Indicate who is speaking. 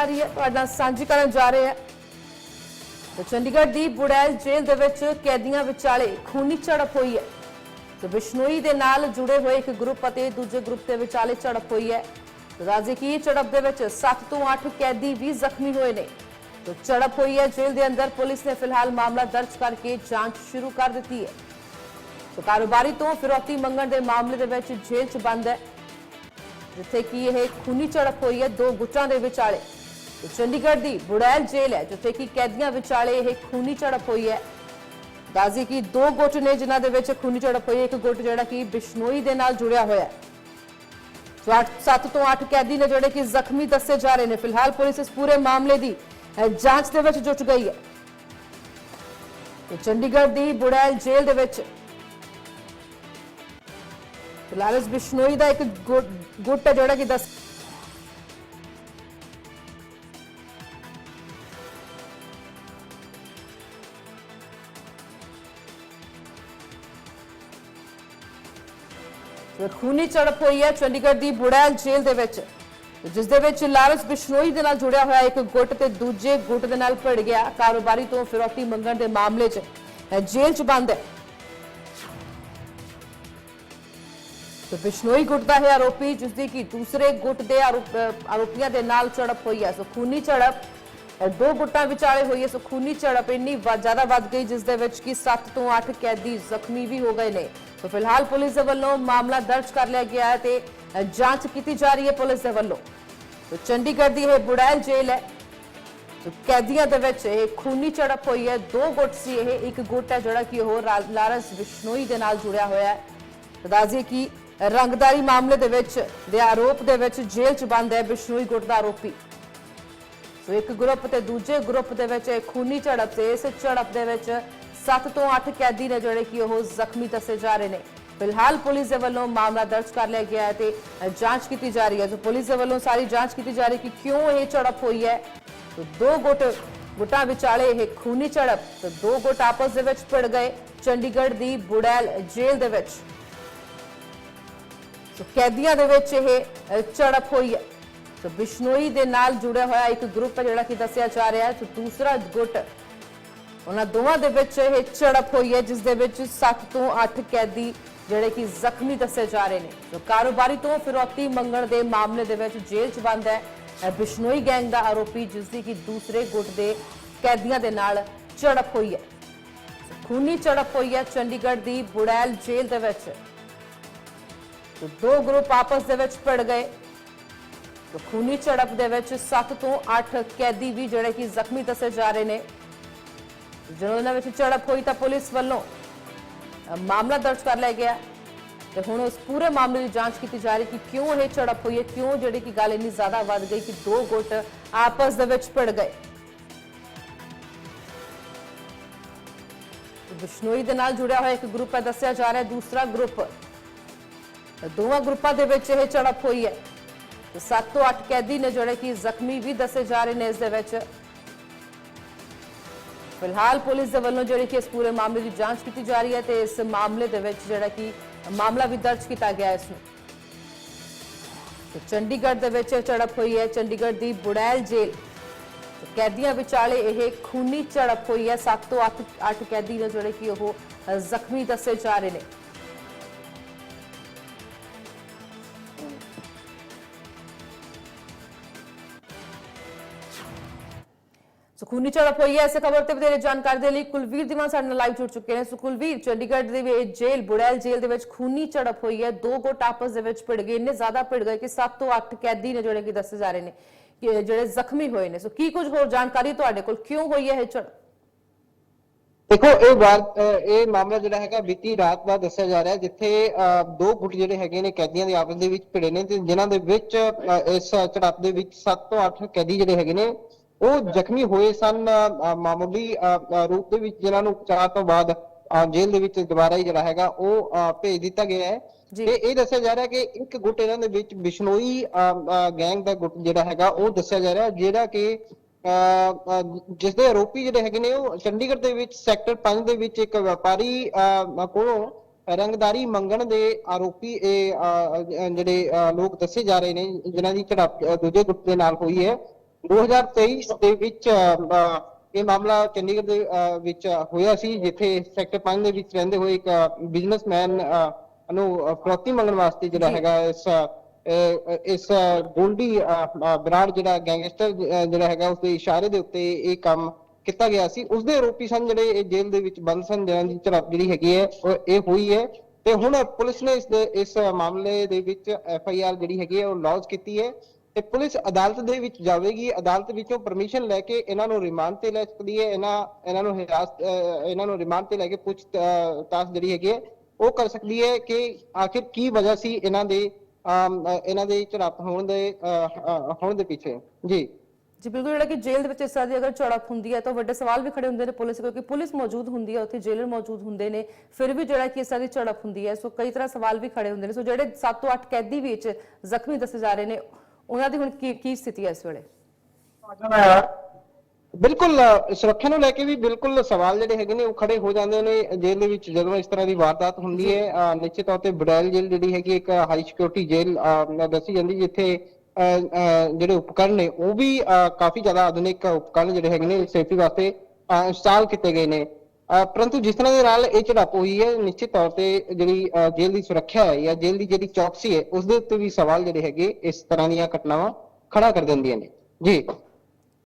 Speaker 1: ਆ ਰਹੀ ਹੈ, ਤੁਹਾਡੇ ਨਾਲ ਸਾਂਝੀ ਕਰਨ ਜਾ ਰਹੇ ਹਾਂ। ਤੇ ਚੰਡੀਗੜ੍ਹ ਦੀ ਬੁੜੈਲ ਜੇਲ੍ਹ ਦੇ ਵਿੱਚ ਕੈਦੀਆਂ ਵਿਚਾਲੇ ਖੂਨੀ ਝੜਪ ਹੋਈ ਹੈ। ਤੇ ਬਿਸ਼ਨੋਈ ਦੇ ਨਾਲ ਜੁੜੇ ਹੋਏ ਇੱਕ ਗਰੁੱਪ ਅਤੇ ਦੂਜੇ ਗਰੁੱਪ ਦੇ ਵਿਚਾਲੇ ਝੜਪ ਹੋਈ ਹੈ। ਰਾਜ਼ੀ ਕੀ ਝੜਪ ਦੇ ਵਿੱਚ 7 ਤੋਂ 8 ਕੈਦੀ ਵੀ ਜ਼ਖਮੀ ਹੋਏ ਨੇ। ਤੇ ਝੜਪ ਹੋਈ ਹੈ, ਜੇਲ੍ਹ ਦੇ ਅੰਦਰ ਪੁਲਿਸ ਨੇ ਫਿਲਹਾਲ ਮਾਮਲਾ ਦਰਜ ਕਰਕੇ ਜਾਂਚ ਸ਼ੁਰੂ ਕਰ ਦਿੱਤੀ ਹੈ। ਤੇ ਕਾਰੋਬਾਰੀ ਤੋਂ ਫਿਰੌਤੀ ਮੰਗਣ ਦੇ ਮਾਮਲੇ ਦੇ ਵਿੱਚ ਜੇਲ੍ਹ 'ਚ ਬੰਦ ਹੈ। ਜਿੱਥੇ ਕਿ ਇਹ ਖੂਨੀ ਝੜਪ ਹੋਈ ਹੈ ਦੋ ਗੁੱਟਾਂ ਦੇ ਵਿਚਾਲੇ। ਤੇ ਚੰਡੀਗੜ੍ਹ ਦੀ ਬੁੜੈਲ ਜੇਲ੍ਹ ਹੈ, ਜਿੱਥੇ ਕਿ ਕੈਦੀਆਂ ਵਿਚਾਲੇ ਇਹ ਖੂਨੀ ਝੜਪ ਹੋਈ ਹੈ। ਦਾਜ਼ੀ ਕਿ ਦੋ ਗੁੱਟ ਨੇ ਜਿਨ੍ਹਾਂ ਦੇ ਵਿੱਚ ਖੂਨੀ ਝੜਪ ਹੋਈ ਇੱਕ ਗੁੱਟ ਜਿਹੜਾ ਕਿ ਬਿਸ਼ਨੋਈ ਦੇ ਨਾਲ ਜੁੜਿਆ ਹੋਇਆ ਹੈ। ਸੋ 7 ਤੋਂ 8 ਕੈਦੀ ਨੇ ਜਿਹੜੇ ਕਿ ਜ਼ਖਮੀ ਦੱਸੇ ਜਾ ਰਹੇ ਨੇ। ਫਿਲਹਾਲ ਪੁਲਿਸ ਇਸ ਪੂਰੇ ਮਾਮਲੇ ਦੀ ਜਾਂਚ ਦੇ ਵਿੱਚ ਜੁਟ ਗਈ ਹੈ। ਤੇ ਚੰਡੀਗੜ੍ਹ ਦੀ ਬੁੜੈਲ ਜੇਲ੍ਹ ਦੇ ਵਿੱਚ ਫਿਲਹਾਲ ਇਸ ਬਿਸ਼ਨੋਈ ਦਾ ਇੱਕ ਗੁੱਟ ਗੁੱਟ ਹੈ ਜਿਹੜਾ ਕਿ ਦੱਸ ਖੂਨੀ ਝੜਪ ਹੋਈ ਹੈ ਚੰਡੀਗੜ੍ਹ ਦੀ ਬੁੜੈਲ ਜੇਲ੍ਹ ਦੇ ਵਿੱਚ, ਜਿਸ ਦੇ ਵਿੱਚ ਲਾਰੈਂਸ ਬਿਸ਼ਨੋਈ ਦੇ ਨਾਲ ਜੁੜਿਆ ਹੋਇਆ ਇੱਕ ਗੁੱਟ ਤੇ ਦੂਜੇ ਗੁੱਟ ਦੇ ਨਾਲ ਭਿੜ ਗਿਆ। ਕਾਰੋਬਾਰੀ ਤੋਂ ਫਿਰੌਤੀ ਮੰਗਣ ਦੇ ਮਾਮਲੇ 'ਚ ਇਹ ਜੇਲ੍ਹ 'ਚ ਬੰਦ ਹੈ। ਤੇ ਬਿਸ਼ਨੋਈ ਗੁੱਟ ਦਾ ਹੈ ਆਰੋਪੀ, ਜਿਸ ਦੀ ਕਿ ਦੂਸਰੇ ਗੁੱਟ ਦੇ ਆਰੋਪ- ਆਰੋਪੀਆਂ ਦੇ ਨਾਲ ਝੜਪ ਹੋਈ ਹੈ। ਸੋ ਖੂਨੀ ਝੜਪ ਦੋ ਗੁੱਟਾਂ ਵਿਚਾਲੇ ਹੋਈ ਹੈ ਸੋ ਖੂਨੀ ਝੜਪ ਇੰਨੀ ਵ- ਜ਼ਿਆਦਾ ਵੱਧ ਗਈ, ਜਿਸ ਦੇ ਵਿੱਚ ਕਿ 7 ਤੋਂ 8 ਕੈਦੀ ਜ਼ਖਮੀ ਵੀ ਹੋ ਗਏ ਨੇ। ਸੋ ਫਿਲਹਾਲ ਪੁਲਿਸ ਦੇ ਵੱਲੋਂ ਮਾਮਲਾ ਦਰਜ ਕਰ ਲਿਆ ਗਿਆ ਹੈ ਤੇ ਜਾਂਚ ਕੀਤੀ ਜਾ ਰਹੀ ਹੈ ਪੁਲਿਸ ਦੇ ਵੱਲੋਂ। ਸੋ ਚੰਡੀਗੜ੍ਹ ਦੀ ਇਹ ਬੁੜੈਲ ਜੇਲ੍ਹ ਹੈ। ਸੋ ਕੈਦੀਆਂ ਦੇ ਵਿੱਚ ਇਹ ਖੂਨੀ ਝੜਪ ਹੋਈ ਹੈ। ਦੋ ਗੁੱਟ ਸੀ ਇਹ, ਇੱਕ ਗੁੱਟ ਹੈ ਜਿਹੜਾ ਕਿ ਉਹ ਰਾ- ਲਾਰੈਂਸ ਬਿਸ਼ਨੋਈ ਦੇ ਨਾਲ ਜੁੜਿਆ ਹੋਇਆ ਹੈ। ਦੱਸਦੀਏ ਕਿ ਰੰਗਦਾਰੀ ਮਾਮਲੇ ਦੇ ਵਿੱਚ ਦੇ ਆਰੋਪ ਦੇ ਵਿੱਚ ਜੇਲ੍ਹ 'ਚ ਬੰਦ ਹੈ ਬਿਸ਼ਨੋਈ ਗੁੱਟ ਦਾ ਆਰੋਪੀ। ਸੋ ਇੱਕ ਗਰੁੱਪ ਤੇ ਦੂਜੇ ਗਰੁੱਪ ਦੇ ਵਿੱਚ ਇਹ ਖੂਨੀ ਝੜਪ ਤੇ ਇਸ ਝੜਪ ਦੇ ਵਿੱਚ 7 ਤੋਂ 8 ਕੈਦੀ ਨੇ ਜਿਹੜੇ ਕਿ ਉਹ ਜ਼ਖਮੀ ਦੱਸੇ ਜਾ ਰਹੇ ਨੇ। ਫਿਲਹਾਲ ਪੁਲਿਸ ਦੇ ਵੱਲੋਂ ਮਾਮਲਾ ਦਰਜ ਕਰ ਲਿਆ ਗਿਆ ਹੈ ਤੇ ਜਾਂਚ ਕੀਤੀ ਜਾ ਰਹੀ ਹੈ। ਜੋ ਪੁਲਿਸ ਦੇ ਵੱਲੋਂ ਸਾਰੀ ਜਾਂਚ ਕੀਤੀ ਜਾ ਰਹੀ ਕਿ ਕਿਉਂ ਇਹ ਝੜਪ ਹੋਈ ਹੈ। ਸੋ ਦੋ ਗੁੱਟ, ਗੁੱਟਾਂ ਵਿਚਾਲੇ ਇਹ ਖੂਨੀ ਝੜਪ, ਤੇ ਦੋ ਗੁੱਟ ਆਪਸ ਦੇ ਵਿੱਚ ਭਿੜ ਗਏ ਚੰਡੀਗੜ੍ਹ ਦੀ ਬੁੜੈਲ ਜੇਲ੍ਹ ਦੇ ਵਿੱਚ। ਸੋ ਕੈਦੀਆਂ ਦੇ ਵਿੱਚ ਇਹ ਝੜਪ ਹੋਈ ਹੈ। ਸੋ ਬਿਸ਼ਨੋਈ ਦੇ ਨਾਲ ਜੁੜਿਆ ਹੋਇਆ ਇੱਕ ਗਰੁੱਪ ਹੈ ਜਿਹੜਾ ਕਿ ਦੱਸਿਆ ਜਾ ਰਿਹਾ ਹੈ। ਤੇ ਦੂਸਰਾ ਗੁੱਟ, ਉਹਨਾਂ ਦੋਵਾਂ ਦੇ ਵਿੱਚ ਇਹ ਝੜਪ ਹੋਈ ਹੈ, ਜਿਸ ਦੇ ਵਿੱਚ 7 ਤੋਂ 8 ਕੈਦੀ ਜਿਹੜੇ ਕਿ ਜ਼ਖਮੀ ਦੱਸੇ ਜਾ ਰਹੇ ਨੇ। ਸੋ ਕਾਰੋਬਾਰੀ ਤੋਂ ਫਿਰੌਤੀ ਮੰਗਣ ਦੇ ਮਾਮਲੇ ਦੇ ਵਿੱਚ ਜੇਲ੍ਹ 'ਚ ਬੰਦ ਹੈ। ਬਿਸ਼ਨੋਈ ਗੈਂਗ ਦਾ ਆਰੋਪੀ, ਜਿਸ ਦੀ ਕਿ ਦੂਸਰੇ ਗੁੱਟ ਦੇ ਕੈਦੀਆਂ ਦੇ ਨਾਲ ਝੜਪ ਹੋਈ ਹੈ। ਖੂਨੀ ਝੜਪ ਹੋਈ ਹੈ ਚੰਡੀਗੜ੍ਹ ਦੀ ਬੁੜੈਲ ਜੇਲ੍ਹ ਦੇ ਵਿੱਚ। ਦੋ ਗਰੁੱਪ ਆਪਸ ਦੇ ਵਿੱਚ ਭਿੜ ਗਏ। ਖੂਨੀ ਝੜਪ ਦੇ ਵਿੱਚ 7 ਤੋਂ 8 ਕੈਦੀ ਵੀ ਜਿਹੜੇ ਕਿ ਜ਼ਖਮੀ ਦੱਸੇ ਜਾ ਰਹੇ ਨੇ। ਜਦੋਂ ਇਹਨਾਂ ਵਿੱਚ ਝੜਪ ਹੋਈ ਤਾਂ ਪੁਲਿਸ ਵੱਲੋਂ ਮਾਮਲਾ ਦਰਜ ਕਰ ਲਿਆ ਗਿਆ। ਤੇ ਹੁਣ ਉਸ ਪੂਰੇ ਮਾਮਲੇ ਦੀ ਜਾਂਚ ਕੀਤੀ ਜਾ ਰਹੀ ਕਿ ਕਿਉਂ ਇਹ ਝੜਪ ਹੋਈ ਹੈ, ਕਿਉਂ ਜਿਹੜੀ ਕਿ ਗੱਲ ਇੰਨੀ ਜ਼ਿਆਦਾ ਵੱਧ ਗਈ ਕਿ ਦੋ ਗੁੱਟ ਆਪਸ ਦੇ ਵਿੱਚ ਭਿੜ ਗਏ। ਬਿਸ਼ਨੋਈ ਦੇ ਨਾਲ ਜੁੜਿਆ ਹੋਇਆ ਇੱਕ ਗਰੁੱਪ ਹੈ, ਦੱਸਿਆ ਜਾ ਰਿਹਾ ਦੂਸਰਾ ਗਰੁੱਪ। ਦੋਵਾਂ ਗਰੁੱਪਾਂ ਦੇ ਵਿੱਚ ਇਹ ਝੜਪ ਹੋਈ ਹੈ। 7 ਤੋਂ 8 ਕੈਦੀ ਨੇ ਜਿਹੜੇ ਕਿ ਜ਼ਖਮੀ ਵੀ ਦੱਸੇ ਜਾ ਰਹੇ ਨੇ ਇਸ ਦੇ ਵਿੱਚ। ਫਿਲਹਾਲ ਪੁਲਿਸ ਦੇ ਵੱਲੋਂ ਜਿਹੜੀ ਕਿ ਇਸ ਪੂਰੇ ਮਾਮਲੇ ਦੀ ਜਾਂਚ ਕੀਤੀ ਜਾ ਰਹੀ ਹੈ ਤੇ ਇਸ ਮਾਮਲੇ ਦੇ ਵਿੱਚ ਜਿਹੜਾ ਕਿ ਮਾਮਲਾ ਵੀ ਦਰਜ ਕੀਤਾ ਗਿਆ ਹੈ ਇਸ ਨੂੰ। ਤੇ ਚੰਡੀਗੜ੍ਹ ਦੇ ਵਿੱਚ ਝੜਪ ਹੋਈ ਹੈ, ਚੰਡੀਗੜ੍ਹ ਦੀ ਬੁੜੈਲ ਜੇਲ੍ਹ। ਕੈਦੀਆਂ ਵਿਚਾਲੇ ਇਹ ਖੂਨੀ ਝੜਪ ਹੋਈ ਹੈ 7 ਤੋਂ 8 8 ਕੈਦੀ ਨੇ ਜਿਹੜੇ ਕਿ ਉਹ ਜ਼ਖਮੀ ਦੱਸੇ ਜਾ ਰਹੇ ਨੇ। ਸੋ ਖੂਨੀ ਝੜਪ ਹੋਈ ਹੈ। ਇਸ ਖਬਰ ਤੇ ਵਧੇਰੇ ਜਾਣਕਾਰੀ ਦੇ ਲਈ ਕੁਲਵੀਰ ਦਿਵਾਨ ਸਾਡੇ ਨਾਲ ਲਾਈਵ ਜੁੜ ਚੁੱਕੇ ਨੇ। ਸੋ ਚੰਡੀਗੜ੍ਹ ਦੇ ਵਿੱਚ ਜੇਲ੍ਹ, ਬੁੜੈਲ ਜੇਲ੍ਹ ਦੇ ਵਿੱਚ ਖੂਨੀ ਝੜਪ ਹੋਈ ਹੈ। ਦੋ ਗੁੱਟ ਆਪਸ ਦੇ ਵਿੱਚ ਭਿੜ ਗਏ। ਇੰਨੇ ਜ਼ਿਆਦਾ ਭਿੜ ਗਏ ਕਿ 7 ਤੋਂ 8 ਕੈਦੀ ਨੇ ਜਿਹੜੇ ਕਿ ਦੱਸੇ ਜਾ ਰਹੇ ਨੇ ਕਿ ਜਿਹੜੇ ਜ਼ਖਮੀ ਹੋਏ ਨੇ। ਸੋ ਕੀ ਕੁਝ ਹੋਰ ਜਾਣਕਾਰੀ ਤੁਹਾਡੇ ਕੋਲ? ਕਿਉਂ ਹੋਈ ਹੈ ਇਹ ਝੜਪ
Speaker 2: ਦੇਖੋ, ਇਹ ਵਾਰ ਇਹ ਮਾਮਲਾ ਜਿਹੜਾ ਹੈਗਾ ਬੀਤੀ ਰਾਤ ਦਾ ਦੱਸਿਆ ਜਾ ਰਿਹਾ ਜਿੱਥੇ ਦੋ ਗੁੱਟ ਜਿਹੜੇ ਹੈਗੇ ਨੇ ਕੈਦੀਆਂ ਦੇ ਆਪਸ ਦੇ ਵਿੱਚ ਭਿੜੇ ਨੇ ਤੇ ਜਿਨ੍ਹਾਂ ਦੇ ਵਿੱਚ ਇਸ ਝੜਪ ਦੇ ਵਿੱਚ 7 ਤੋਂ 8 ਕੈਦੀ ਜਿਹੜੇ ਹੈਗੇ ਨੇ ਉਹ ਜ਼ਖਮੀ ਹੋਏ ਸਨ ਮਾਮੂਲੀ ਰੂਪ ਦੇ ਵਿੱਚ ਜਿਨ੍ਹਾਂ ਨੂੰ ਉਪਚਾਰ ਤੋਂ ਬਾਅਦ ਜੇਲ੍ਹ ਦੇ ਵਿੱਚ ਦੁਬਾਰਾ ਹੀ ਜਿਹੜਾ ਹੈਗਾ ਉਹ ਭੇਜ ਦਿੱਤਾ ਗਿਆ ਹੈ। ਤੇ ਇਹ ਦੱਸਿਆ ਜਾ ਰਿਹਾ ਕਿ ਇੱਕ ਗੁੱਟ ਇਹਨਾਂ ਦੇ ਵਿੱਚ ਬਿਸ਼ਨੋਈ ਗੈਂਗ ਦਾ ਗੁੱਟ ਜਿਹੜਾ ਹੈਗਾ ਉਹ ਦੱਸਿਆ ਜਾ ਰਿਹਾ ਜਿਹੜਾ ਕਿ ਜਿਸ ਦੇ ਆਰੋਪੀ ਜਿਹੜੇ ਹੈਗੇ ਨੇ ਉਹ ਚੰਡੀਗੜ੍ਹ ਦੇ ਵਿੱਚ ਸੈਕਟਰ 5 ਦੇ ਵਿੱਚ ਇੱਕ ਵਪਾਰੀ ਕੋਲੋਂ ਰੰਗਦਾਰੀ ਮੰਗਣ ਦੇ ਆਰੋਪੀ ਇਹ ਜਿਹੜੇ ਲੋਕ ਦੱਸੇ ਜਾ ਰਹੇ ਨੇ ਜਿਨ੍ਹਾਂ ਦੀ ਝੜਪ ਦੂਜੇ ਗੁੱਟ ਦੇ ਨਾਲ ਹੋਈ ਹੈ 2023 ਦੇ ਵਿੱਚ ਇਹ ਮਾਮਲਾ ਚੰਡੀਗੜ੍ਹ ਦੇ ਵਿੱਚ ਹੋਇਆ ਸੀ ਜਿੱਥੇ ਸੈਕਟਰ 5 ਦੇ ਵਿੱਚ ਰਹਿੰਦੇ ਹੋਏ ਇੱਕ ਬਿਜ਼ਨਸਮੈਨ ਨੂੰ ਫਰੋਤੀ ਮੰਗਣ ਵਾਸਤੇ ਜਿਹੜਾ। ਹੈਗਾ ਇਸ ਇਸ ਗੋਲਡੀ ਬਰਾੜ ਜਿਹੜਾ ਗੈਂਗਸਟਰ ਜਿਹੜਾ ਹੈਗਾ ਉਸ ਦੇ ਇਸ਼ਾਰੇ ਦੇ ਉੱਤੇ ਇਹ ਕੰਮ ਕੀਤਾ ਗਿਆ ਸੀ। ਉਸ ਦੇ ਆਰੋਪੀ ਸਨ ਜਿਹੜੇ ਇਹ ਜੇਲ੍ਹ ਦੇ ਵਿੱਚ ਬੰਦ ਸਨ ਜਿਹਨਾਂ ਦੀ ਝੜਪ ਜਿਹੜੀ ਹੈਗੀ ਹੈ ਇਹ ਹੋਈ ਹੈ। ਤੇ ਹੁਣ ਪੁਲਿਸ ਨੇ ਇਸ ਇਸ ਮਾਮਲੇ ਦੇ ਵਿੱਚ ਐਫ ਆਈ ਆਰ ਜਿਹੜੀ ਹੈਗੀ ਹੈ ਉਹ ਲੌਂਚ ਕੀਤੀ ਹੈ। ਤੇ ਪੁਲਿਸ ਅਦਾਲਤ ਦੇ ਵਿੱਚ ਜਾਵੇਗੀ, ਅਦਾਲਤ ਵਿੱਚੋਂ ਪਰਮਿਸ਼ਨ ਲੈ ਕੇ ਇਹਨਾਂ ਨੂੰ ਰਿਮਾਂਡ ਤੇ ਲੈ ਸਕਦੀ ਹੈ, ਇਹਨਾਂ ਇਹਨਾਂ ਨੂੰ ਹਿਰਾਸਤ ਇਹਨਾਂ ਨੂੰ ਰਿਮਾਂਡ ਤੇ ਲੈ ਕੇ ਪੁੱਛ ਤਾਸ਼ ਜਿਹੜੀ ਹੈਗੀ ਉਹ ਕਰ ਸਕਦੀ ਹੈ ਕਿ ਆਖਿਰ ਕੀ ਵਜ੍ਹਾ ਸੀ ਇਹਨਾਂ ਦੇ ਇਹਨਾਂ ਦੇ ਝੜਪ ਹੋਣ ਦੇ ਹੋਣ ਦੇ ਪਿੱਛੇ। ਜੀ।
Speaker 1: ਜੀ, ਬਿਲਕੁਲ, ਜਿਹੜਾ ਕਿ ਜੇਲ੍ਹ ਦੇ ਵਿੱਚ ਇਸ ਤਰ੍ਹਾਂ ਦੀ ਅਗਰ ਝੜਪ ਹੁੰਦੀ ਹੈ, ਤਾਂ ਵੱਡੇ ਸਵਾਲ ਵੀ ਖੜੇ ਹੁੰਦੇ ਨੇ ਪੁਲਿਸ ਕਿਉਂਕਿ ਪੁਲਿਸ ਮੌਜੂਦ ਹੁੰਦੀ ਹੈ, ਉੱਥੇ ਜੇਲਰ ਮੌਜੂਦ ਹੁੰਦੇ ਨੇ, ਫਿਰ ਵੀ ਜਿਹੜਾ ਕਿ ਇਸ ਤਰ੍ਹਾਂ ਦੀ ਝੜਪ ਹੁੰਦੀ ਹੈ, ਸੋ ਕਈ ਤਰ੍ਹਾਂ ਸਵਾਲ ਵੀ ਖੜੇ ਹੁੰਦੇ ਨੇ, ਸੋ ਜਿਹੜੇ 7 ਤੋਂ 8 ਕੈਦੀ ਵਿੱਚ ਜ਼ਖਮੀ ਦੱਸੇ ਜਾ ਰਹੇ ਨੇ ਉਹਨਾਂ ਦੀ ਹੁਣ ਕੀ ਕੀ ਸਥਿਤੀ ਹੈ ਇਸ ਵੇਲੇ?
Speaker 2: ਬਿਲਕੁਲ ਸੁਰੱਖਿਆ ਨੂੰ ਲੈ ਕੇ ਵੀ ਬਿਲਕੁਲ ਸਵਾਲ ਜਿਹੜੇ ਹੈਗੇ ਨੇ ਉਹ ਖੜੇ ਹੋ ਜਾਂਦੇ ਨੇ ਜੇਲ੍ਹ ਦੇ ਵਿੱਚ ਜਦੋਂ ਇਸ ਤਰ੍ਹਾਂ ਦੀ ਵਾਰਦਾਤ ਹੁੰਦੀ ਹੈ ਨਿਸ਼ਚਿਤ ਤੌਰ ਤੇ ਬਡੈਲ ਜੇਲ੍ਹ ਜਿਹੜੀ ਹੈਗੀ ਇੱਕ ਹਾਈ ਸਿਕਿਉਰਿਟੀ ਜੇਲ੍ਹ ਦੱਸੀ ਜਾਂਦੀ ਜਿੱਥੇ ਜਿਹੜੇ ਉਪਕਰਨ ਨੇ ਉਹ ਵੀ ਕਾਫੀ ਜ਼ਿਆਦਾ ਆਧੁਨਿਕ ਉਪਕਰਨ ਜਿਹੜੇ ਹੈਗੇ ਨੇ ਸੇਫਟੀ ਵਾਸਤੇ ਇੰਸਟਾਲ ਕੀਤੇ ਗਏ ਨੇ। ਪਰੰਤੂ ਜਿਸ ਤਰ੍ਹਾਂ ਦੇ ਨਾਲ ਇਹ ਝੜਪ ਹੋਈ ਹੈ ਨਿਸ਼ਚਿਤ ਤੌਰ ਤੇ ਜਿਹੜੀ ਅ, ਜੇਲ੍ਹ ਦੀ ਸੁਰੱਖਿਆ ਹੈ ਜਾਂ ਜੇਲ੍ਹ ਦੀ ਜਿਹੜੀ ਚੌਕਸੀ ਹੈ ਉਸ ਦੇ ਉੱਤੇ ਵੀ ਸਵਾਲ ਜਿਹੜੇ ਹੈਗੇ ਇਸ ਤਰ੍ਹਾਂ ਦੀਆਂ ਘਟਨਾਵਾਂ ਖੜਾ ਕਰ ਦਿੰਦੀਆਂ ਨੇ। ਜੀ।